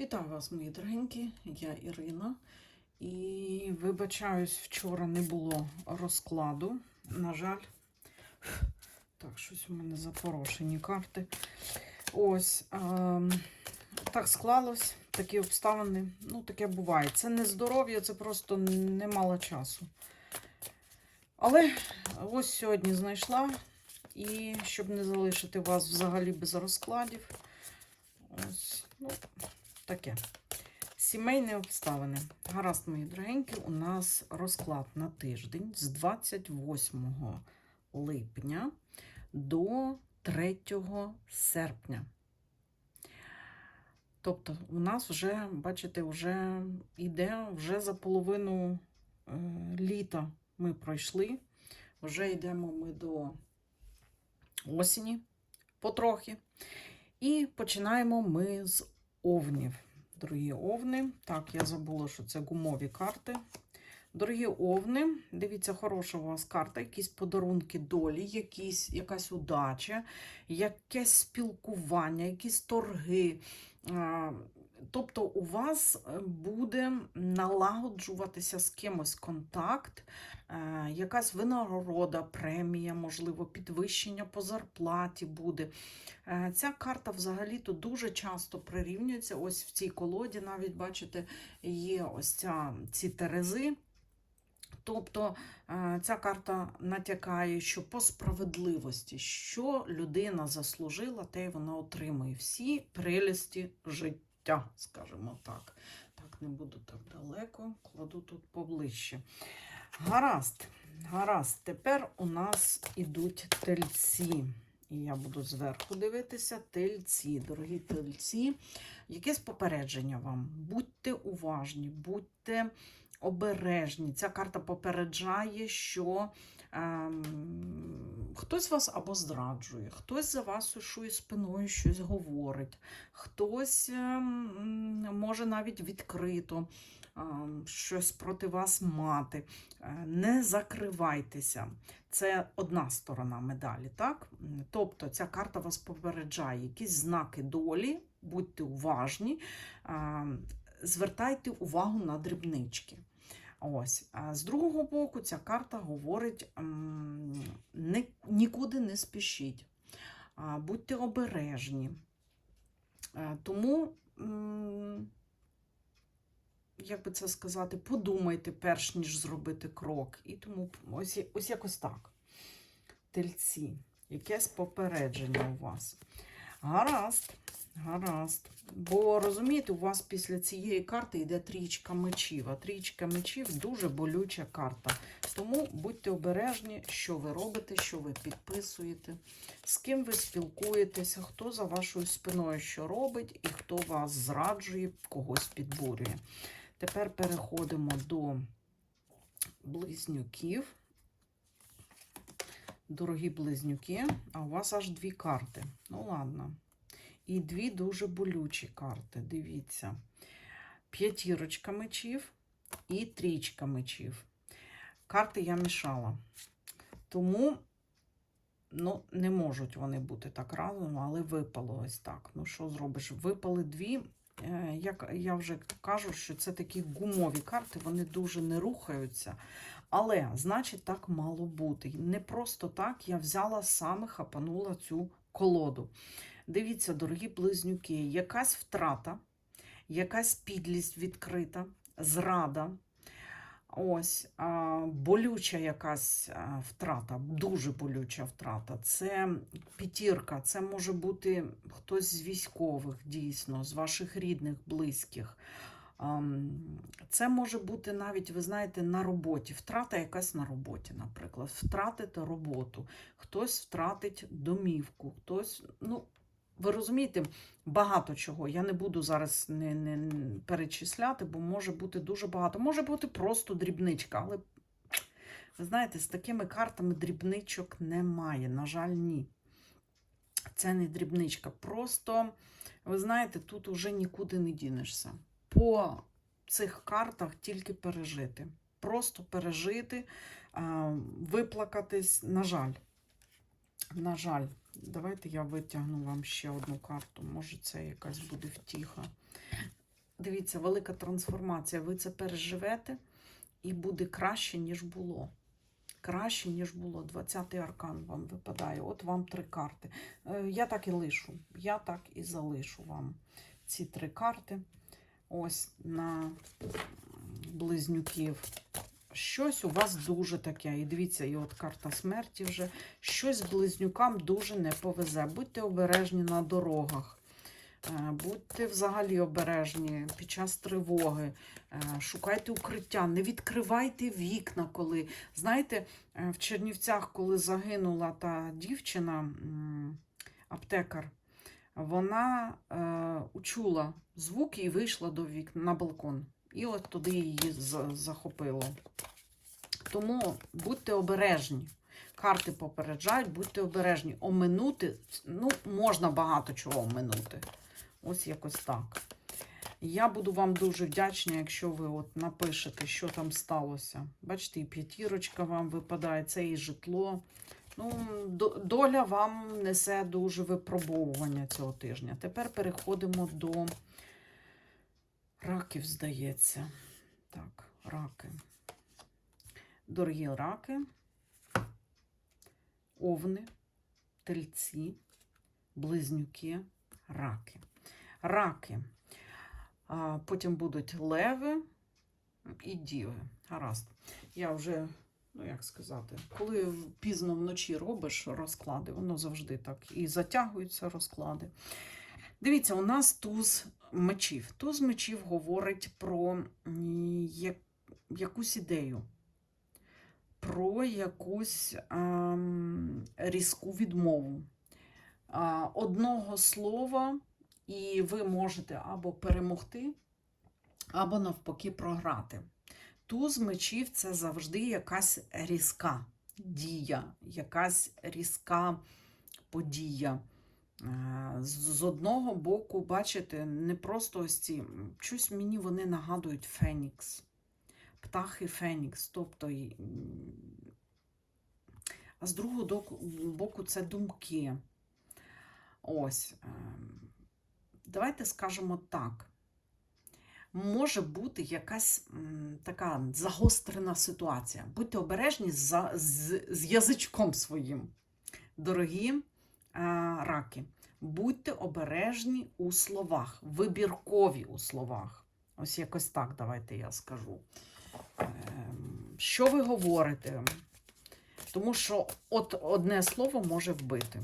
Вітаю вас, мої дорогенькі, я Ірина. І вибачаюсь, вчора не було розкладу. На жаль, так, щось у мене запорошені карти. Ось ем, так склалось, такі обставини. Ну, таке буває. Це не здоров'я, це просто немало часу. Але ось сьогодні знайшла. І щоб не залишити вас взагалі без розкладів. Ось, ну, таке. Сімейні обставини. Гаразд, мої дорогенькі, у нас розклад на тиждень з 28 липня до 3 серпня. Тобто, у нас вже, бачите, вже йде вже за половину е, літа ми пройшли. Вже йдемо ми до осені потрохи. І починаємо ми з овнів. Дорогі овни. Так, я забула, що це гумові карти. Дорогі овни, дивіться, хороша у вас карта, якісь подарунки долі, якісь, якась удача, якесь спілкування, якісь торги. Тобто у вас буде налагоджуватися з кимось контакт, е, якась винагорода, премія, можливо, підвищення по зарплаті буде. Е, Ця карта взагалі-то дуже часто прирівнюється. Ось в цій колоді, навіть бачите, є ось ця, ці терези. Тобто е, ця карта натякає, що по справедливості, що людина заслужила, те й вона отримує всі прелісті життя, скажімо так. Так, не буду так далеко, кладу тут поближче. Гаразд, гаразд. Тепер у нас ідуть тельці. І я буду зверху дивитися тельці, дорогі тельці. Якесь попередження вам. Будьте уважні, будьте обережні. Ця карта попереджає, що хтось вас або зраджує, хтось за вашою спиною щось говорить, хтось ем, може навіть відкрито ем, щось проти вас мати. Е, Не закривайтеся. Це одна сторона медалі, так? Тобто ця карта вас попереджає, якісь знаки долі, будьте уважні, звертайте увагу на дрібнички. Ось. А з другого боку, ця карта говорить: нікуди не спішіть, будьте обережні. Тому, як би це сказати, подумайте, перш ніж зробити крок. І тому ось, ось якось так. Тельці, якесь попередження у вас. Гаразд, гаразд. Бо розумієте, у вас після цієї карти йде трічка мечів. А трічка мечів дуже болюча карта. Тому будьте обережні, що ви робите, що ви підписуєте, з ким ви спілкуєтеся, хто за вашою спиною що робить, і хто вас зраджує, когось підбурює. Тепер переходимо до близнюків. Дорогі близнюки, а у вас аж дві карти. Ну, ладно. І дві дуже болючі карти. Дивіться. П'ятірочка мечів і трічка мечів. Карти я мішала. Тому, ну, не можуть вони бути так разом, але випало ось так. Ну, що зробиш? Випали дві. Е, Як я вже кажу, що це такі гумові карти, вони дуже не рухаються. Але, значить, так мало бути. Не просто так я взяла саме хапанула цю колоду. Дивіться, дорогі близнюки, якась втрата, якась підлість відкрита, зрада. Ось болюча якась втрата, дуже болюча втрата. Це п'ятірка, це може бути хтось з військових, дійсно, з ваших рідних, близьких. Це може бути навіть, ви знаєте, на роботі. Втрата якась на роботі, наприклад. Втратити роботу, хтось втратить домівку, хтось, ну, ви розумієте, багато чого. Я не буду зараз не, не перечисляти, бо може бути дуже багато. Може бути просто дрібничка, але ви знаєте, з такими картами дрібничок немає. На жаль, ні. Це не дрібничка. Просто, ви знаєте, тут уже нікуди не дінешся. По цих картах тільки пережити. Просто пережити, виплакатись, на жаль. На жаль, давайте я витягну вам ще одну карту. Може, це якась буде втіха. дивіться, велика трансформація. Ви це переживете і буде краще, ніж було. Краще, ніж було. 20-й аркан вам випадає. От вам три карти. Е, Я так і лишу. Я так і залишу вам ці три карти. Ось на близнюків. Щось у вас дуже таке. І дивіться, і от карта смерті вже. Щось близнюкам дуже не повезе. Будьте обережні на дорогах. Е, Будьте взагалі обережні під час тривоги, Е, шукайте укриття, не відкривайте вікна, коли. Знаєте, е, в Чернівцях, коли загинула та дівчина, аптекар. вона учула звуки і вийшла до вікна на балкон. І от туди її захопило. Тому будьте обережні. Карти попереджають, будьте обережні. Оминути, ну, можна багато чого оминути. Ось якось так. Я буду вам дуже вдячна, якщо ви от напишете, що там сталося. Бачите, і п'ятірочка вам випадає, це і житло. Ну, доля вам несе дуже випробовування цього тижня. Тепер переходимо до раків, здається. Так, раки. Дорогі раки, овни, тельці, близнюки, раки. Раки. А потім будуть леви і діви. Гаразд. Я вже, ну як сказати, коли пізно вночі робиш розклади, воно завжди так і затягуються розклади. Дивіться, у нас туз мечів. Туз мечів говорить про якусь ідею, про якусь ем, різку відмову. А, одного слова, і ви можете або перемогти, або навпаки програти. Туз мечів це завжди якась різка дія, якась різка подія. Е, З одного боку, бачите, не просто ось ці, щось мені вони нагадують Фенікс. Птахи Фенікс. Тобто, а з другого боку, це думки. Ось. ем, Давайте скажемо так. Може бути якась така загострена ситуація. Будьте обережні з, з, з язичком своїм. Дорогі е, раки, будьте обережні у словах, вибіркові у словах. Ось якось так, давайте я скажу. Ем, Що ви говорите? Тому що от одне слово може вбити.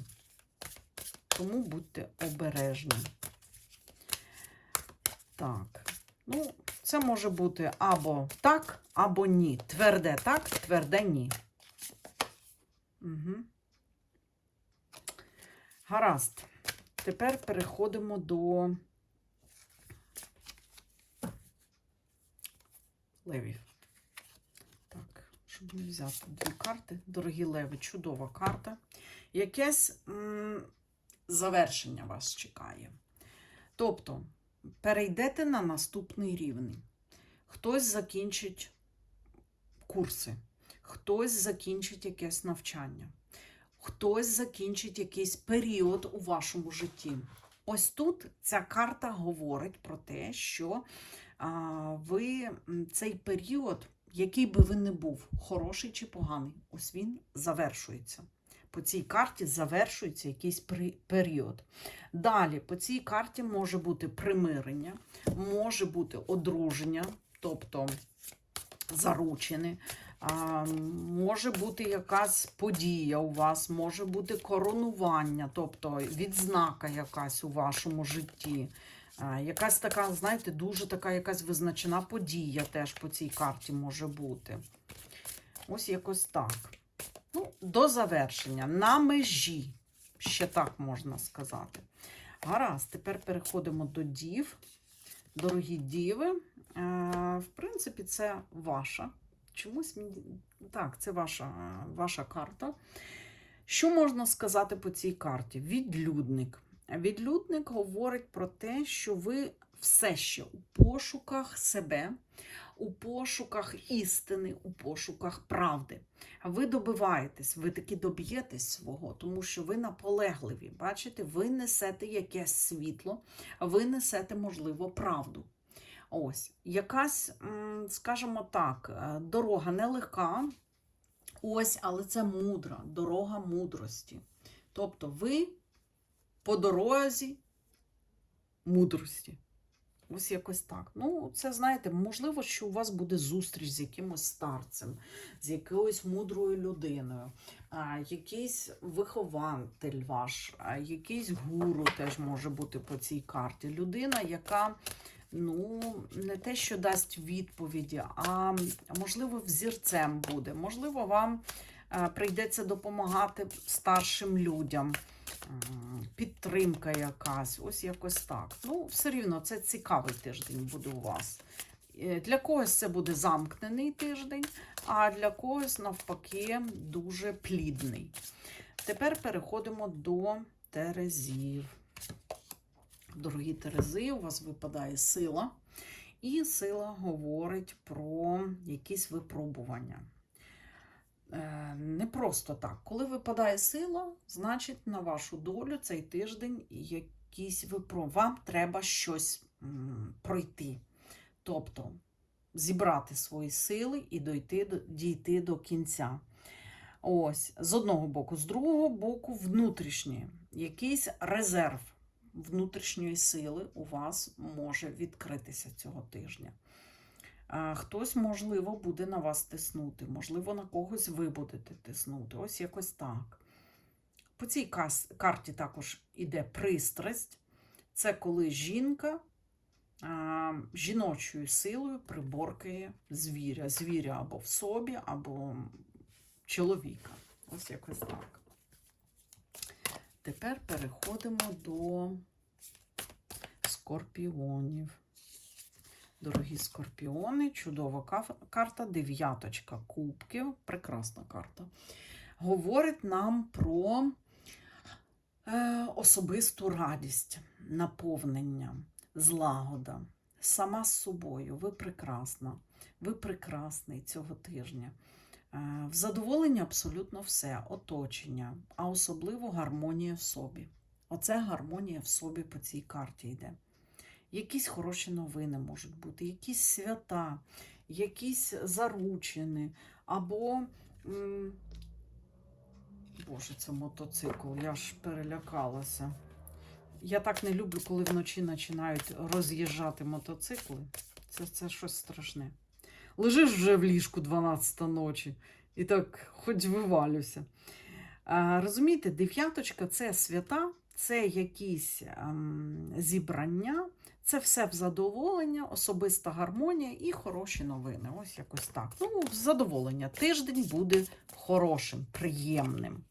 Тому будьте обережні. Так. Ну, це може бути або так, або ні. Тверде так, тверде ні. Угу. Гаразд. Тепер переходимо до левів. Так, щоб не взяти дві карти. Дорогі леви, чудова карта. Якесь завершення вас чекає. Тобто, перейдете на наступний рівень. Хтось закінчить курси, хтось закінчить якесь навчання, хтось закінчить якийсь період у вашому житті. Ось тут ця карта говорить про те, що ви цей період, який би ви не був, хороший чи поганий, ось він завершується. По цій карті завершується якийсь період. Далі по цій карті може бути примирення, може бути одруження, тобто заручини, може бути якась подія у вас, може бути коронування, тобто відзнака якась у вашому житті. Якась така, знаєте, дуже така якась визначена подія теж по цій карті може бути. Ось якось так. Ну, до завершення, на межі, ще так можна сказати. Гаразд, тепер переходимо до дів. Дорогі діви, е, в принципі, це ваша. Чомусь мені. Так, це ваша, ваша карта. Що можна сказати по цій карті? Відлюдник. Відлюдник говорить про те, що ви все ще у пошуках себе, у пошуках істини, у пошуках правди. Ви добиваєтесь, ви таки доб'єтесь свого, тому що ви наполегливі. Бачите, ви несете якесь світло, ви несете, можливо, правду. Ось, якась, скажімо так, е, дорога нелегка. Ось, але це мудра, дорога мудрості. Тобто ви по дорозі мудрості. Ось якось так. Ну, це знаєте, можливо, що у вас буде зустріч з якимось старцем, з якоюсь мудрою людиною, а, якийсь вихователь ваш, а, якийсь гуру теж може бути по цій карті. Людина, яка ну, не те, що дасть відповіді, а можливо, взірцем буде. Можливо, вам е, прийдеться допомагати старшим людям. Підтримка якась, ось якось так. Ну, все рівно, це цікавий тиждень буде у вас. Е, Для когось це буде замкнений тиждень, а для когось, навпаки, дуже плідний. Тепер переходимо до Терезів. Дорогі Терези, у вас випадає сила, і сила говорить про якісь випробування. Е, Не просто так. Коли випадає сила, значить на вашу долю цей тиждень якісь випро... Вам треба щось пройти. Тобто зібрати свої сили і дойти, до- дійти до кінця. Ось, з одного боку, з другого боку, внутрішній, якийсь резерв внутрішньої сили у вас може відкритися цього тижня. Хтось, можливо, буде на вас тиснути, можливо, на когось ви будете тиснути. Ось якось так. По цій карті також іде пристрасть. Це коли жінка жіночою силою приборкає звіря. Звіря або в собі, або чоловіка. Ось якось так. Тепер переходимо до скорпіонів. Дорогі скорпіони, чудова карта, дев'яточка кубків, прекрасна карта. Говорить нам про е, особисту радість, наповнення, злагода. Сама з собою. Ви прекрасна, ви прекрасний цього тижня. Е, В задоволення абсолютно все, оточення, а особливо гармонія в собі. Оце гармонія в собі по цій карті йде. Якісь хороші новини можуть бути, якісь свята, якісь заручини, або. Боже, це мотоцикл, я ж перелякалася. Я так не люблю, коли вночі починають роз'їжджати мотоцикли. Це, це щось страшне. Лежиш вже в ліжку 12 ночі і так хоч вивалюся. Розумієте, дев'яточка це свята, це якісь ем, зібрання, це все в задоволення, особиста гармонія і хороші новини. Ось якось так. Ну, в задоволення. Тиждень буде хорошим, приємним.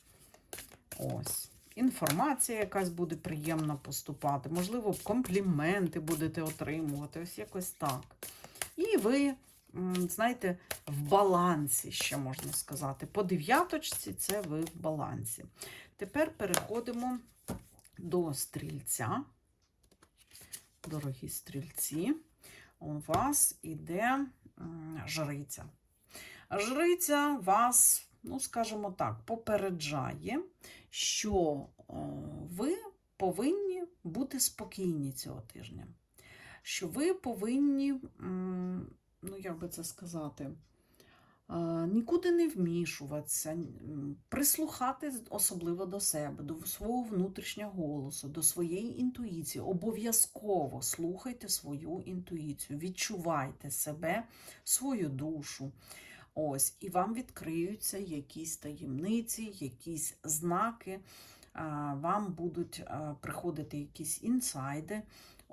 Ось. Інформація якась буде приємна поступати. Можливо, компліменти будете отримувати. Ось якось так. І ви, знаєте, в балансі, ще можна сказати. По дев'яточці це ви в балансі. Тепер переходимо до стрільця. Дорогі стрільці, у вас іде жриця. Жриця вас, ну, скажімо так, попереджає, що ви повинні бути спокійні цього тижня. Що ви повинні, ну як би це сказати, нікуди не вмішуватися, прислухати особливо до себе, до свого внутрішнього голосу, до своєї інтуїції. Обов'язково слухайте свою інтуїцію, відчувайте себе, свою душу. Ось, і вам відкриються якісь таємниці, якісь знаки, вам будуть приходити якісь інсайди.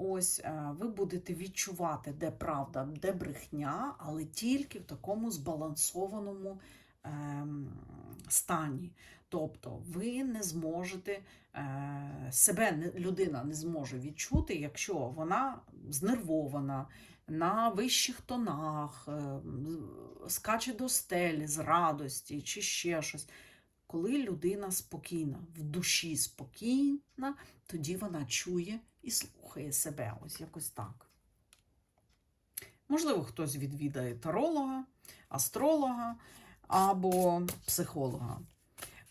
Ось ви будете відчувати, де правда, де брехня, але тільки в такому збалансованому ем, стані. Тобто ви не зможете е, себе людина не зможе відчути, якщо вона знервована, на вищих тонах, е, скаче до стелі з радості чи ще щось. Коли людина спокійна, в душі спокійна, тоді вона чує і слухає себе. Ось якось так. Можливо, хтось відвідає таролога, астролога або психолога.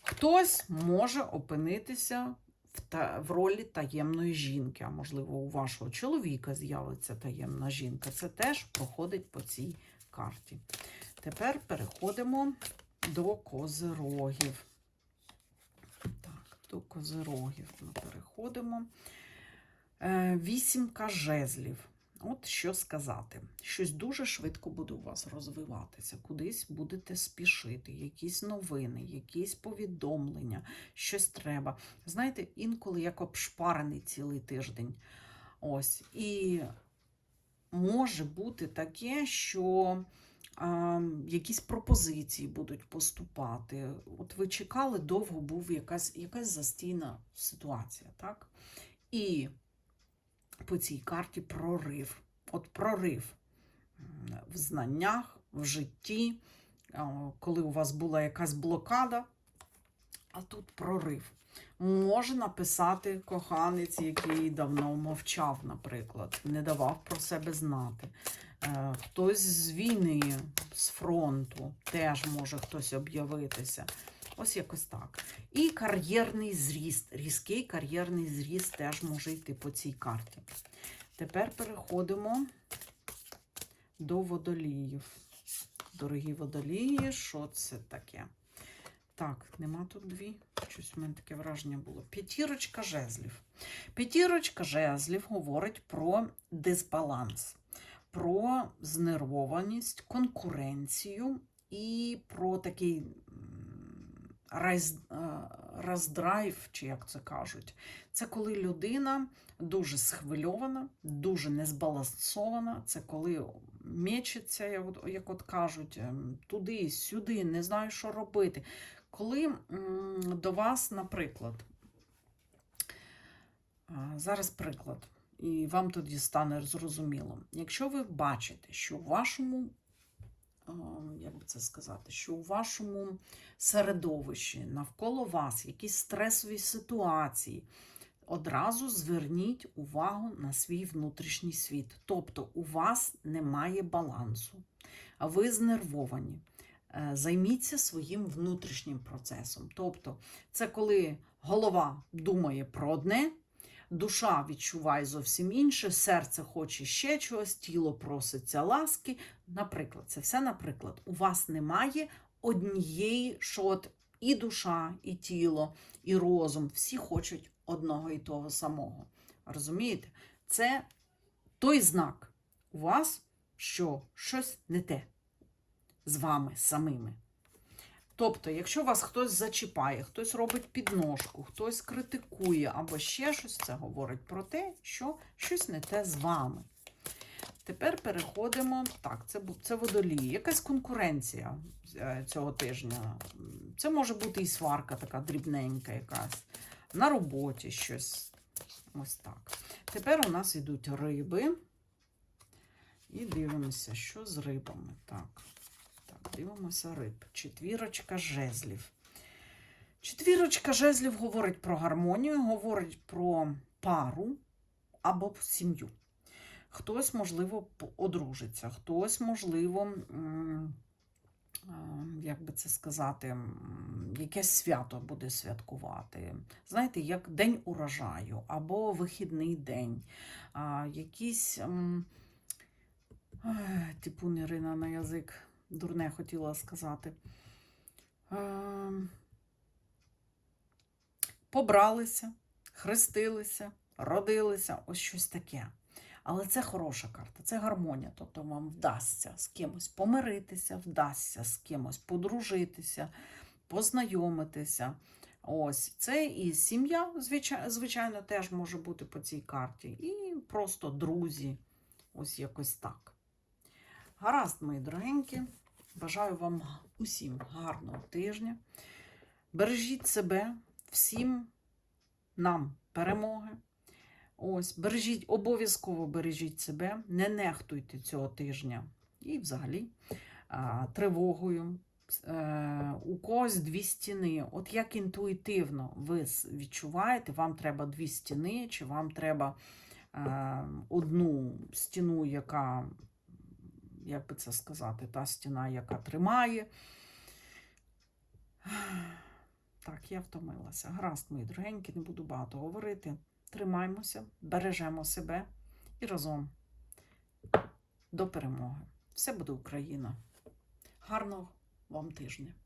Хтось може опинитися в, та, в ролі таємної жінки, а можливо, у вашого чоловіка з'явиться таємна жінка. Це теж проходить по цій карті. Тепер переходимо до козирогів. Так, до козирогів ми переходимо. Е, Вісімка жезлів. От що сказати. Щось дуже швидко буде у вас розвиватися, кудись будете спішити, якісь новини, якісь повідомлення, щось треба. Знаєте, інколи як обшпарений цілий тиждень. Ось. І може бути таке, що якісь пропозиції будуть поступати. От ви чекали, довго був якась, якась застійна ситуація, так? І по цій карті прорив. От прорив в знаннях, в житті, коли у вас була якась блокада, а тут прорив. Може написати коханець, який давно мовчав, наприклад, не давав про себе знати. Е, Хтось з війни, з фронту, теж може хтось об'явитися. Ось якось так. І кар'єрний зріст, різкий кар'єрний зріст теж може йти по цій карті. Тепер переходимо до водоліїв. Дорогі водолії, що це таке? Так, нема тут дві. Щось у мене таке враження було. П'ятірочка жезлів. П'ятірочка жезлів говорить про дисбаланс, про знервованість, конкуренцію і про такий роздрайв, чи як це кажуть. Це коли людина дуже схвильована, дуже незбалансована. Це коли мечеться, як от- кажуть, ем, туди, сюди, не знаю, що робити. Коли до вас, наприклад, зараз приклад, і вам тоді стане зрозуміло. Якщо ви бачите, що в вашому, як би це сказати, що у вашому середовищі навколо вас якісь стресові ситуації, одразу зверніть увагу на свій внутрішній світ. Тобто у вас немає балансу, а ви знервовані. Е, Займіться своїм внутрішнім процесом. Тобто, це коли голова думає про одне, душа відчуває зовсім інше, серце хоче ще чогось, тіло проситься ласки. Наприклад, це все наприклад. У вас немає однієї, що от і душа, і тіло, і розум всі хочуть одного і того самого. Розумієте? Це той знак у вас, що щось не те з вами самими. Тобто, якщо вас хтось зачіпає, хтось робить підножку, хтось критикує або ще щось, це говорить про те, що щось не те з вами. Тепер переходимо. Так, це, це водолії. Якась конкуренція е, цього тижня. Це може бути і сварка така дрібненька якась. На роботі щось. Ось так. Тепер у нас йдуть риби. І дивимося, що з рибами. Так. Дивимося риб. Четвірочка жезлів. Четвірочка жезлів говорить про гармонію, говорить про пару або сім'ю. Хтось, можливо, одружиться, хтось, можливо, як би це сказати, якесь свято буде святкувати. Знаєте, як День урожаю або вихідний день, якісь. Типу не Ірина на язик, дурне хотіла сказати. Ем, Побралися, хрестилися, родилися, ось щось таке. Але це хороша карта, це гармонія. Тобто вам вдасться з кимось помиритися, вдасться з кимось подружитися, познайомитися. Ось це і сім'я, звичайно, звичайно, теж може бути по цій карті, і просто друзі. Ось якось так. Гаразд, мої дорогенькі. Бажаю вам усім гарного тижня. Бережіть себе, всім нам перемоги. Ось, бережіть, обов'язково бережіть себе, не нехтуйте цього тижня і взагалі тривогою. Е, у когось дві стіни. От як інтуїтивно ви відчуваєте, вам треба дві стіни, чи вам треба е, одну стіну, яка, як би це сказати, та стіна, яка тримає. Так, я втомилася. Гаразд, мої дорогенькі, не буду багато говорити. Тримаймося, бережемо себе і разом до перемоги. Все буде Україна. Гарного вам тижня!